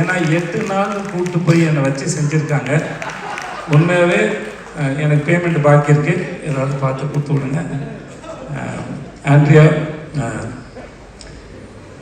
ஏன்னா எட்டு நாள் கூப்பிட்டு போய் என்னை வச்சு செஞ்சுருக்காங்க. உண்மையாகவே எனக்கு பேமெண்ட் பாக்கி இருக்கு. ஏதாவது பார்த்து கொடுத்து விடுங்க. ஆண்ட்ரியா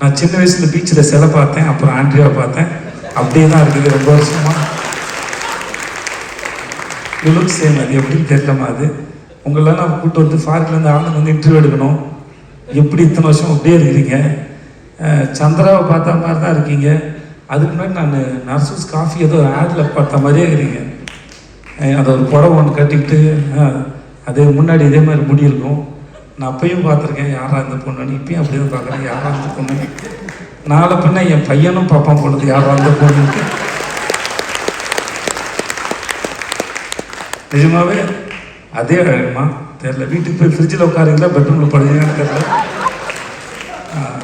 நான் சின்ன வயசுல பீச்சில் சிலை பார்த்தேன். அப்புறம் ஆண்ட்ரியாவை பார்த்தேன். அப்படியே தான் இருக்குது ரொம்ப வருஷமா. லுக் சேம் அது எப்படின்னு தெரியலமா அது. உங்களெல்லாம் நான் கூப்பிட்டு வந்து ஃபாரின்லேருந்து ஆளுங்க வந்து இன்டர்வியூ எடுக்கணும். எப்படி இத்தனை வருஷம் அப்படியே இருக்கிறீங்க சந்திராவை பார்த்த மாதிரி தான் இருக்கீங்க. அதுக்கு முன்னாடி நான் நர்சஸ் காஃபி ஏதோ ஆடில் பார்த்த மாதிரியே இருக்கிறீங்க அதை ஒரு புடவை ஒன்று கட்டிக்கிட்டு அதே முன்னாடி இதே மாதிரி முடி இருக்கும். நான் அப்பயும் பார்த்துருக்கேன் யாராக இந்த பொண்ணுன்னு. இப்பயும் அப்படியே பார்க்குறேன் யாராக இந்த பொண்ணு நாளை பின்ன என் பையனும் பார்ப்பான் பொழுது யாராக இந்த பொண்ணுக்கு நிஜமாவே அதே அழகுமா? தெரியல. வீட்டுக்கு போய் ஃப்ரிட்ஜில் உட்காருங்களா பெட்ரூமில் படுவீங்கன்னு தெரில ஆஹ்,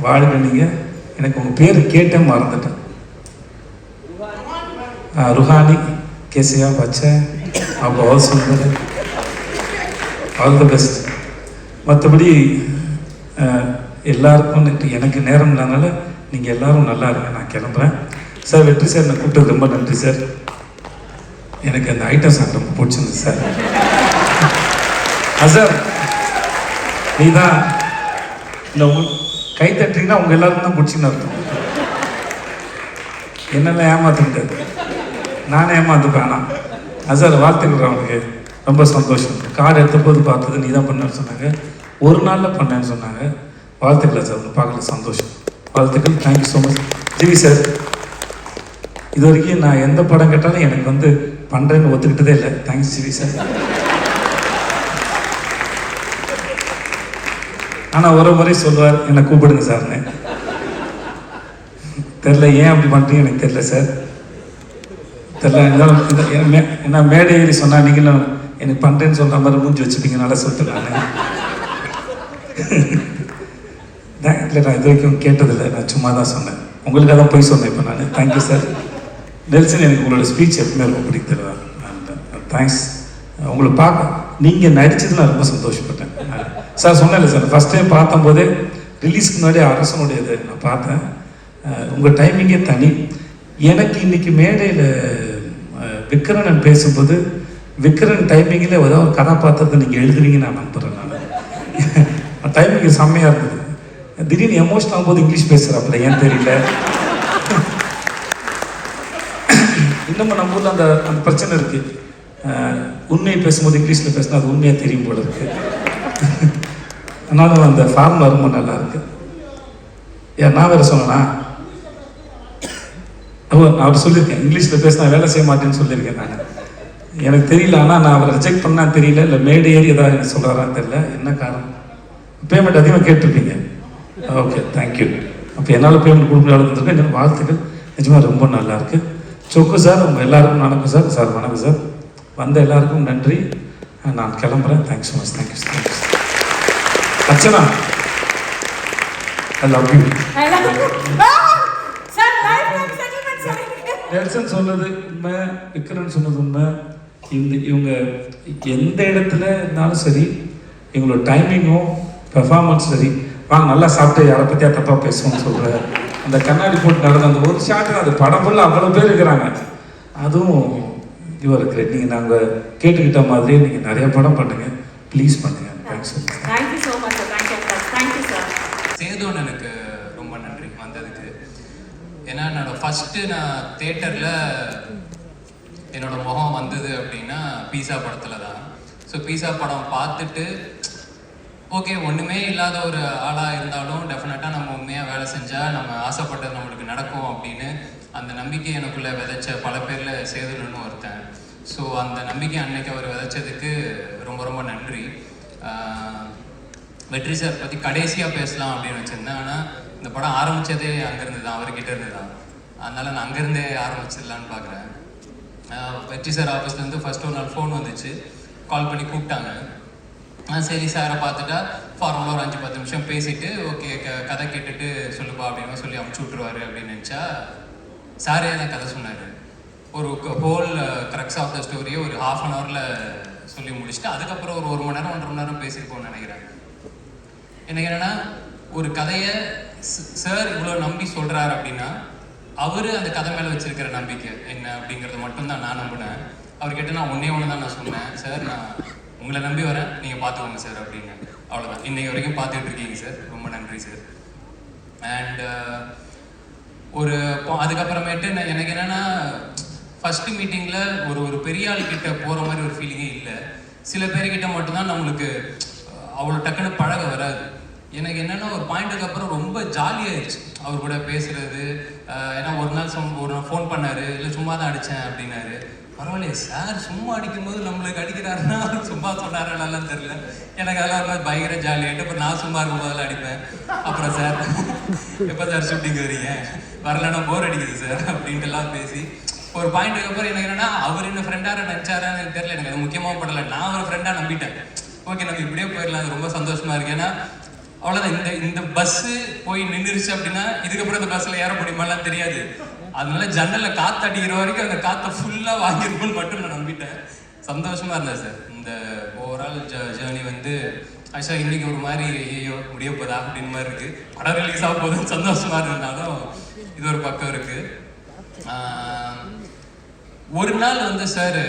வாழ்க நீங்கள் எனக்கு உங்கள் பேர் கேட்டேன் மறந்துட்டேன். ருஹானி கேசியா பச்சை அவங்க ஆல் ஆல் த பெஸ்ட் மற்றபடி எல்லாருக்கும் எனக்கு நேரம் இல்லாதனால நீங்கள் எல்லாரும் நல்லா இருங்க நான் கிளம்புறேன். சார் வெற்றி சார் நான் கூப்பிட்டது ரொம்ப நன்றி சார். எனக்கு அந்த ஐட்டம் சார் ரொம்ப பிடிச்சிருந்தது சார். அசர் நீ தான் இந்த கை தட்டிங்கன்னா அவங்க எல்லாரும் தான் பிடிச்சின்னு அர்த்தம். என்னெல்லாம் ஏமாத்த முடியாது நானே ஏமாத்துப்பேன் ஆனால் அசார் வாழ்த்துக்கள் அவனுக்கு ரொம்ப சந்தோஷம். கார்டு எடுத்த போது பார்த்தது நீ தான் பண்ணேன்னு சொன்னாங்க. ஒரு நாளில் பண்ணேன்னு சொன்னாங்க. வாழ்த்துக்கள் சார் ஒன்று பார்க்கல சந்தோஷம். வாழ்த்துக்கள் thank you so much GV sir இது வரைக்கும் நான் எந்த படம் கேட்டாலும் எனக்கு வந்து பண்ணுறேன்னு ஒத்துக்கிட்டதே இல்லை. தேங்க்ஸ் ஜிவி சார் ஆனால் ஒரு முறை சொல்லுவார் என்னை கூப்பிடுங்க சார்னு தெரில ஏன் அப்படி பண்ணுறீங்க எனக்கு தெரில சார். தெரில என்ன மே- என்ன மேடை ஏறி சொன்னால் நீங்களும் எனக்கு பண்ணுறேன்னு சொல்கிற மாதிரி மூஞ்சி வச்சுப்பீங்கனால சொல்லிட்டு நான் இல்லை நான் இது வரைக்கும் கேட்டதில்லை நான் சும்மா தான் சொன்னேன். உங்களுக்காக தான் போய் சொன்னேன் இப்போ நான். தேங்க்யூ சார் நெல்சன் எனக்கு உங்களோட ஸ்பீச் எப்பவுமே ரொம்ப பிடித்தது. தேங்க்ஸ் உங்களை பார்க்க நீங்கள் நடிச்சது நான் ரொம்ப சந்தோஷப்பட்டேன். சார் சொன்னேன் சார் ஃபஸ்ட் டைம் பார்த்தம்போதே ரிலீஸ்க்கு முன்னாடி அரசனுடைய இது நான் பார்த்தேன். உங்கள் டைமிங்கே தனி. எனக்கு இன்னைக்கு மேடையில் விக்ரணன் பேசும்போது விக்ரன் டைமிங்கில் ஏதாவது ஒரு கதாபாத்திரத்தை நீங்கள் எழுதுறீங்கன்னு நான் நம்புகிறேன் நான். டைமிங் செம்மையாக இருந்தது. திடீர்னு எமோஷன் ஆகும்போது இங்கிலீஷ் பேசுகிறாப்புல ஏன் தெரியல? இன்னமும் நம்ம ஊரில் அந்த அந்த பிரச்சனை இருக்குது உண்மையை பேசும்போது இங்கிலீஷில் பேசினா அது உண்மையாக தெரியும் போல இருக்குது அதனால அந்த ஃபார்முலா ரொம்ப நல்லா இருக்கு. ஏன் நான் வேற சொன்னேன்னா ஓ நான் அவர் சொல்லியிருக்கேன் இங்கிலீஷில் பேசினா வேலை செய்ய மாட்டேன்னு சொல்லியிருக்கேன் நான். எனக்கு தெரியல ஆனால் நான் அவரை ரிஜெக்ட் பண்ணா தெரியல இல்லை மேடு ஏறி ஏதாவது எனக்கு சொல்கிறாரான்னு தெரியல. என்ன காரணம்? பேமெண்ட் அதிகமாக கேட்டிருப்பீங்க. ஓகே தேங்க்யூ அப்போ என்னால் பேமெண்ட் கொடுக்க நடந்துருக்கு என்னோடய வாழ்த்துக்கள். நிஜமாக ரொம்ப நல்லா இருக்கு. சொக்கு சார் உங்கள் எல்லாருக்கும் வணக்கம் சார் சார் வணக்கம் சார் வந்த எல்லாருக்கும் நன்றி. நான் கிளம்புறேன். Thanks so much thank you thank you Archana I love you. Nelson சொன்னது உண்மை விக்ரன் சொன்னது உண்மை. இந்த இவங்க எந்த இடத்துல இருந்தாலும் சரி இவங்களோட டைமிங்கும் பெர்ஃபார்மன்ஸ் சரி. வாங்க நல்லா சாப்பிட்டு யாரை பற்றியா தப்பாக பேசுவோம்னு சொல்கிற அந்த கண்ணாடி போட்டு நடந்த அந்த ஒரு ஷாட்டு அது படம் ஃபுல்லாக அவ்வளோ பேர் இருக்கிறாங்க. அதுவும் இவர் இருக்கு. நீங்கள் நாங்கள் கேட்டுக்கிட்ட மாதிரி நீங்கள் நிறைய படம் பண்ணுங்க. ப்ளீஸ் பண்ணுங்க. தேங்க்ஸ் சேதோன் எனக்கு ரொம்ப நன்றி வந்ததுக்கு. ஏன்னா என்னோட ஃபஸ்ட்டு நான் தேட்டரில் என்னோட முகம் வந்தது அப்படின்னா பீஸா படத்தில் தான். ஸோ பீஸா படம் பார்த்துட்டு ஓகே ஒன்றுமே இல்லாத ஒரு ஆளாக இருந்தாலும் டெஃபினட்டாக நம்ம உண்மையாக வேலை செஞ்சால் நம்ம ஆசைப்பட்டது நம்மளுக்கு நடக்கும் அப்படின்னு அந்த நம்பிக்கை எனக்குள்ளே விதைச்ச பல பேரில் சேதுலன்னு ஒருத்தன். ஸோ அந்த நம்பிக்கை அன்னைக்கு அவர் விதைச்சதுக்கு ரொம்ப ரொம்ப நன்றி. வெற்றி சார் பற்றி கடைசியாக பேசலாம் அப்படின்னு வச்சுருந்தேன். ஆனால் இந்த படம் ஆரம்பித்ததே அங்கேருந்து தான் அவர்கிட்ட இருந்து தான் அதனால் நான் அங்கேருந்தே ஆரம்பிச்சிடலான்னு பார்க்குறேன் வெற்றி சார் ஆஃபீஸ்லேருந்து ஃபர்ஸ்ட் ஒரு நாள் ஃபோன் வந்துச்சு. கால் பண்ணி கூப்பிட்டாங்க. ஆ சரி சாரை பார்த்துட்டா ஃபார்மலாக ஒரு அஞ்சு பத்து நிமிஷம் பேசிட்டு ஓகே க கதை கேட்டுட்டு சொல்லுப்பா அப்படின்னு சொல்லி அமுச்சு விட்ருவாரு அப்படின்னு நினச்சா சாரே தான் கதை சொன்னார். ஒரு ஹோல் க்ரக்ஸ் ஆஃப் த ஸ்டோரியை ஒரு ஹாஃப் அன் ஹவரில் சொல்லி முடிச்சுட்டு அதுக்கப்புறம் ஒரு ஒரு மணி நேரம் ஒன்றரை மணி நேரம் பேசியிருப்போம்னு நினைக்கிறேன். எனக்கு என்னன்னா ஒரு கதையை சார் இவ்வளோ நம்பி சொல்கிறார் அப்படின்னா அவர் அந்த கதை மேலே வச்சிருக்கிற நம்பிக்கை என்ன அப்படிங்கிறத மட்டும்தான் நான் நம்பினேன். அவர்கிட்ட நான் ஒன்னே ஒன்று தான் நான் சொன்னேன். சார் நான் உங்களை நம்பி வரேன். நீங்கள் பார்த்துக்கோங்க சார் அப்படின்னு. அவ்வளோதான் இன்னைக்கு வரைக்கும் பார்த்துட்டு இருக்கீங்க சார் ரொம்ப நன்றி சார் அண்ட் ஒரு அதுக்கப்புறமேட்டு நான் எனக்கு என்னென்னா ஃபஸ்ட்டு மீட்டிங்கில் ஒரு ஒரு பெரிய ஆள்கிட்ட போகிற மாதிரி ஒரு ஃபீலிங்கே இல்லை. சில பேர்கிட்ட மட்டும்தான் நம்மளுக்கு அவ்வளோ டக்குன்னு பழக வராது. எனக்கு என்னன்னா ஒரு பாயிண்ட்டுக்கு அப்புறம் ரொம்ப ஜாலியாயிருச்சு அவர் கூட பேசுறது ஏன்னா ஒரு நாள் சும் ஒரு நாள் ஃபோன் பண்ணாரு இல்லை சும்மா தான் அடித்தேன் அப்படின்னாரு. பரவாயில்லையே சார் சும்மா அடிக்கும்போது நம்மளுக்கு அடிக்கிறாருன்னா சும்மா சொன்னாரா நல்லா தெரியல. எனக்கு அதெல்லாம் ஒரு பயங்கர ஜாலியாகிட்டு அப்புறம் நான் சும்மா இருக்கும் போதெல்லாம் அடிப்பேன். அப்புறம் சார் எப்போ சார் ஷூட்டிங் வரீங்க? வரலன்னா போர் அடிக்குது சார் அப்படின்ட்டு எல்லாம் பேசி ஒரு பாயிண்ட்டுக்கு அப்புறம் எனக்கு என்னன்னா அவர் என்ன ஃப்ரெண்டாக நினச்சாரா எனக்கு தெரியல. எனக்கு அது முக்கியமாக படல. நான் ஒரு ஃப்ரெண்டாக நம்பிட்டேன். ஓகே நம்ம இப்படியே போயிடலாம். அது ரொம்ப சந்தோஷமா இருக்கு. ஏன்னா அவ்வளோதான் இந்த இந்த பஸ்ஸு போய் நின்றுருச்சு அப்படின்னா இதுக்கப்புறம் இந்த பஸ்ஸில் ஏற முடியுமாலாம் தெரியாது. அதனால ஜன்னலில் காற்று அடிக்கிற வரைக்கும் அந்த காற்றை ஃபுல்லாக வாங்கிருக்கும்னு மட்டும் நான் நம்பிட்டேன். சந்தோஷமாக இருந்தேன் சார். இந்த ஓவரால் ஜ ஜேர்னி வந்து ஆக்சுவலாக இன்றைக்கி ஒரு மாதிரி ஐயோ முடிய போதா அப்படின்னு மாதிரி இருக்குது படம் ரிலீஸ் ஆக போதுன்னு சந்தோஷமாக இருந்தாலும் இது ஒரு பக்கம் இருக்குது ஒரு நாள் வந்து சார்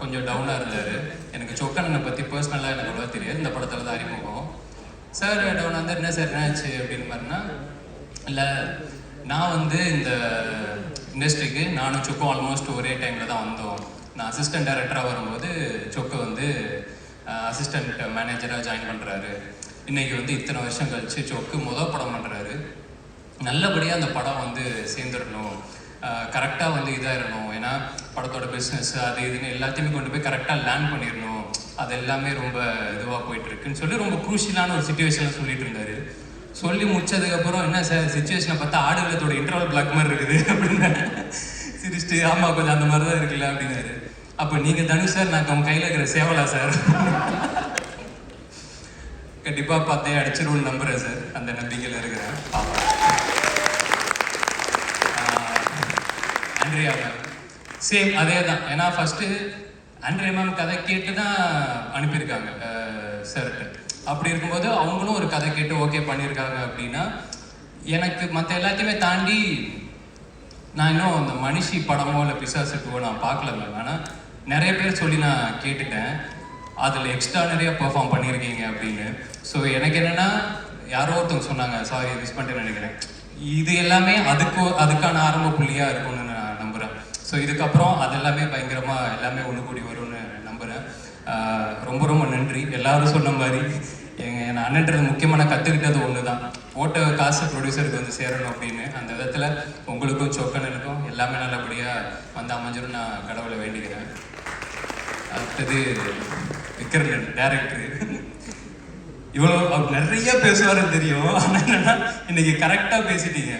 கொஞ்சம் டவுனாக இருந்தார். எனக்கு சொக்கண்ணனை பற்றி பர்சனலாக எனக்கு அவ்வளோ தெரியாது. இந்த படத்தில் தான் அறிமுகம். சார் டவுன் வந்து என்ன சார் என்னாச்சு அப்படின்னு மாதிரினா இல்லை நான் வந்து இந்த இண்டஸ்ட்ரிக்கு நானும் சொக்கும் ஆல்மோஸ்ட் ஒரே டைமில் தான் வந்தோம். நான் அசிஸ்டன்ட் டைரக்டராக வரும்போது சொக்கு வந்து அசிஸ்டன்ட் மேனேஜராக ஜாயின் பண்ணுறாரு இன்றைக்கி வந்து இத்தனை வருஷம் கழித்து சொக்கு மொதல் படம் பண்ணுறாரு நல்லபடியாக அந்த படம் வந்து சேர்ந்துடணும். கரெக்டாக வந்து இதாகிடணும் ஏன்னா படத்தோட பிஸ்னஸ் அது இதுன்னு எல்லாத்தையுமே கொண்டு போய் கரெக்டாக லேண்ட் பண்ணிடணும். அது எல்லாமே ரொம்ப இதுவாக போயிட்டுருக்குன்னு சொல்லி ரொம்ப குரூஷியலான ஒரு சுச்சுவேஷனில் சொல்லிட்டு இருந்தாரு சொல்லி முடிச்சதுக்கப்புறம் என்ன சார் சுச்சுவேஷனை பார்த்தா ஆடுகளத்தோட இன்டர்வல் பிளாக் மாதிரி இருக்குது அப்படின்னு சிரிச்சுட்டு ஆமாம் கொஞ்சம் அந்த மாதிரி தான் இருக்குல்ல அப்படின்னாரு. அப்போ நீங்கள் தனுஷ் சார் நான் உங்கள் கையில் இருக்கிற சேவலா சார் கண்டிப்பாக பார்த்தே அடிச்சிருவோம்னு நம்புகிறேன் சார் அந்த நம்பிக்கையில் இருக்கிறேன். பார்ப்போம் ஆண்ட்ரியா சேம் அதே தான் ஏன்னா ஃபஸ்ட்டு ஆண்ட்ரியா மேம் கதை கேட்டு தான் அனுப்பியிருக்காங்க சார்கிட்ட அப்படி இருக்கும்போது அவங்களும் ஒரு கதை கேட்டு ஓகே பண்ணியிருக்காங்க அப்படின்னா எனக்கு மற்ற எல்லாத்தையுமே தாண்டி நான் இன்னும் அந்த மனுஷி படமோ இல்லை பிசாசுக்கோ நான் பார்க்கல மேம் ஆனால் நிறைய பேர் சொல்லி நான் கேட்டுட்டேன். அதில் எக்ஸ்ட்ரானரியாக பெர்ஃபார்ம் பண்ணியிருக்கீங்க அப்படின்னு. ஸோ எனக்கு என்னென்னா யாரோ ஒருத்தவங்க சொன்னாங்க சாரி மிஸ் பண்ணிட்டு நினைக்கிறேன். இது எல்லாமே அதுக்கு அதுக்கான ஆரம்ப புள்ளியாக இருக்கும்னு நான் ஸோ இதுக்கப்புறம் அது எல்லாமே பயங்கரமாக எல்லாமே ஒன்று கூடி வரும்னு நம்புகிறேன் ரொம்ப ரொம்ப நன்றி. எல்லாரும் சொன்ன மாதிரி எங்கள் என் அண்ணன்றது முக்கியமான கற்றுக்கிட்டது ஒன்று தான் போட்ட காசு ப்ரொடியூசருக்கு வந்து சேரணும் அப்படின்னு. அந்த விதத்தில் உங்களுக்கும் சொக்கனனுக்கும் எல்லாமே நல்லபடியாக வந்து அமைஞ்சிரும் நான் கடவுளை வேண்டிக்கிறேன். அடுத்தது விக்ரமன் டேரக்டர் இவ்வளோ அவர் நிறைய பேசுவாருன்னு தெரியும். ஆனால் என்னன்னா இன்னைக்கு கரெக்டாக பேசிட்டீங்க.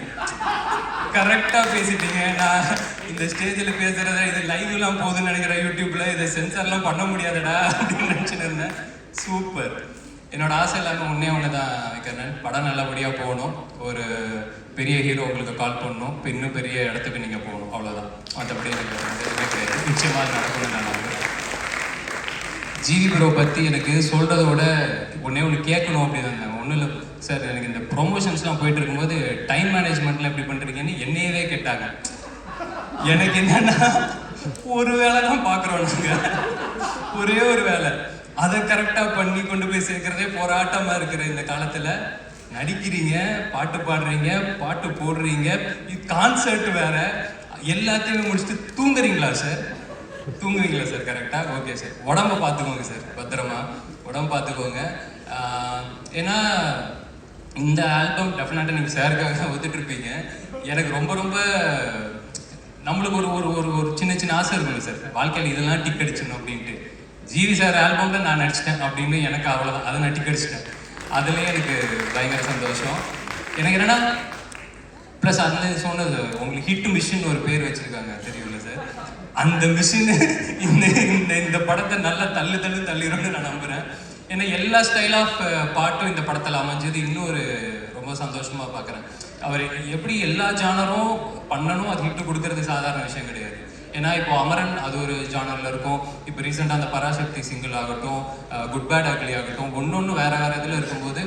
கரெக்டாக பேசிட்டீங்க. நான் இந்த ஸ்டேஜில் பேசுறத இது லைவ்லாம் போகுதுன்னு நினைக்கிறேன் யூடியூப்பில் இதை சென்சார்லாம் பண்ண முடியாதுடா அப்படின்னு நினச்சிட்டு இருந்தேன். சூப்பர் என்னோட ஆசை எல்லாமே ஒன்றே ஒன்று தான் வைக்கிறேன் படம் நல்லபடியாக போகணும். ஒரு பெரிய ஹீரோ உங்களுக்கு கால் பண்ணணும். இப்போ இன்னும் பெரிய இடத்துக்கு நீங்கள் போகணும். அவ்வளோதான் மற்றபடி எனக்கு எதுவுமே கிடையாது. நிச்சயமாக அது நடக்கும்னு நான் ஜிவி ப்ரோ பற்றி எனக்கு சொல்கிறத விட ஒன்றே ஒன்று கேட்கணும் அப்படின்னு இருந்தேன். ஒன்றும் இல்லை சார் எனக்கு இந்த ப்ரொமோஷன்ஸ்லாம் போயிட்டு இருக்கும்போது டைம் மேனேஜ்மெண்ட்லாம் எப்படி பண்ணுறீங்கன்னு என்னையவே கேட்டாங்க. எனக்கு என்னன்னா ஒரு வேலை தான் பார்க்குறோம் நாங்கள் ஒரே ஒரு வேலை. அதை கரெக்டாக பண்ணி கொண்டு போய் சேர்க்கறதே போராட்டமாக இருக்கிற இந்த காலத்தில். நடிக்கிறீங்க பாட்டு பாடுறீங்க பாட்டு போடுறீங்க. இது கான்சர்ட் வேற. எல்லாத்தையுமே முடிச்சுட்டு தூங்குறீங்களா சார் தூங்குவீங்களா சார் கரெக்டாக ஓகே சார் உடம்ப பார்த்துக்கோங்க சார் பத்திரமா. உடம்பு பார்த்துக்கோங்க. ஏன்னா இந்த ஆல்பம் டெஃபினட்டாக நீங்கள் சாருக்காக ஒத்துட்ருப்பீங்க எனக்கு ரொம்ப ரொம்ப நம்மளுக்கு ஒரு ஒரு ஒரு ஒரு சின்ன சின்ன ஆசை இருக்கும்ல சார். வாழ்க்கையில் இதெல்லாம் டிக் அடிச்சிடணும் அப்படின்ட்டு. ஜிவி சார் ஆல்பம்ல நான் நடிச்சிட்டேன் அப்படின்னு எனக்கு அவ்வளோதான் அதை நான் டிக் அடிச்சிட்டேன் அதுலேயே எனக்கு பயங்கர சந்தோஷம். எனக்கு என்னன்னா ப்ளஸ் அதில் சொன்னது உங்களுக்கு ஹிட் மிஷின் ஒரு பேர் வச்சிருக்காங்க தெரியும்ல சார். அந்த மிஷின் இந்த இந்த இந்த படத்தை நல்லா தள்ளு தள்ளு தள்ளிடும்னு நான் நம்புகிறேன் ஏன்னா எல்லா ஸ்டைல் ஆஃப் பாட்டும் இந்த படத்தில் அமைஞ்சது. இன்னும் ஒரு ரொம்ப சந்தோஷமா பார்க்குறேன். அவர் எப்படி எல்லா ஜானரும் பண்ணணும் அது ஹிட்டு கொடுக்கறது சாதாரண விஷயம் கிடையாது. ஏன்னா இப்போ அமரன் அது ஒரு ஜானரில் இருக்கும். இப்போ ரீசெண்டாக அந்த பராசக்தி சிங்கிள் ஆகட்டும் குட் பேட் அக்லி ஆகட்டும் ஒன்று ஒன்று வேற வேறு இதில் இருக்கும்போது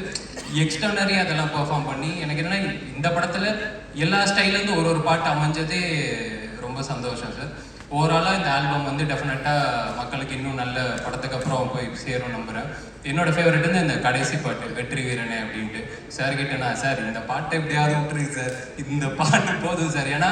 எக்ஸ்டர்னரி அதெல்லாம் பெர்ஃபார்ம் பண்ணி எனக்கு என்னன்னா இந்த படத்தில் எல்லா ஸ்டைலேருந்து ஒரு ஒரு பாட்டு அமைஞ்சதே ரொம்ப சந்தோஷம் சார் ஓவராலாக இந்த ஆல்பம் வந்து டெஃபினட்டாக மக்களுக்கு இன்னும் நல்ல படத்துக்கு அப்புறம் போய் சேரும் நம்புகிறேன் என்னோட ஃபேவரட் வந்து இந்த கடைசி பாட்டு வெற்றி வீரனே அப்படின்ட்டு. சார் கிட்ட நான் சார் இந்த பாட்டை எப்படியாவது விட்டுருங்க சார் இந்த பாட்டு போதும் சார் ஏன்னா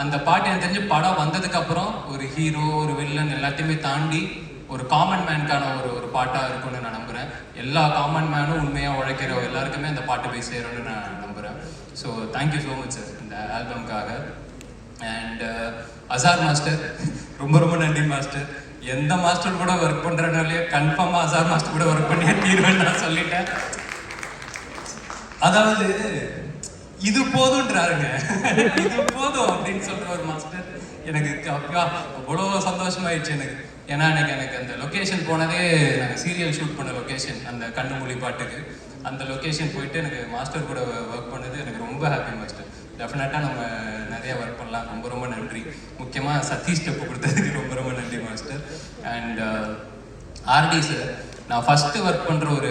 அந்த பாட்டு எனக்கு தெரிஞ்சு படம் வந்ததுக்கு அப்புறம் ஒரு ஹீரோ ஒரு வில்லன் எல்லாத்தையுமே தாண்டி ஒரு காமன் மேனுக்கான ஒரு ஒரு பாட்டாக இருக்கும்னு நான் நம்புகிறேன் எல்லா காமன் மேனும் உண்மையாக உழைக்கிற எல்லாருக்குமே அந்த பாட்டு போய் சேரும்னு நான் நம்புகிறேன் so thank you so much sir இந்த ஆல்பம்காக அண்ட் அசார் மாஸ்டர் ரொம்ப ரொம்ப நன்றி மாஸ்டர் எந்த மாஸ்டர் கூட ஒர்க் பண்ணுறனாலே கன்ஃபார்மாக அசார் மாஸ்டர் கூட ஒர்க் பண்ணியே தீர்வேன்னு நான் சொல்லிட்டேன். அதாவது இது போதுன்றாருங்க. இது போதும் அப்படின்னு சொல்ற ஒரு மாஸ்டர் எனக்கு அப்பா அவ்வளோ சந்தோஷமாயிடுச்சு எனக்கு. ஏன்னா எனக்கு எனக்கு அந்த லொக்கேஷன் போனதே நாங்கள் சீரியல் ஷூட் பண்ண லொக்கேஷன் அந்த கண்ணு மொழி பாட்டுக்கு. அந்த லொக்கேஷன் போயிட்டு எனக்கு மாஸ்டர் கூட ஒர்க் பண்ணது எனக்கு ரொம்ப ஹாப்பி மாஸ்டர் டெஃபினட்டாக நம்ம நிறைய ஒர்க் பண்ணலாம். ரொம்ப ரொம்ப நன்றி. முக்கியமாக சதீஷ் ஸ்டெப்பு கொடுத்ததுக்கு ரொம்ப ரொம்ப நன்றி மாஸ்டர் அண்ட் ஆர்டி சார் நான் ஃபஸ்ட்டு ஒர்க் பண்ணுற ஒரு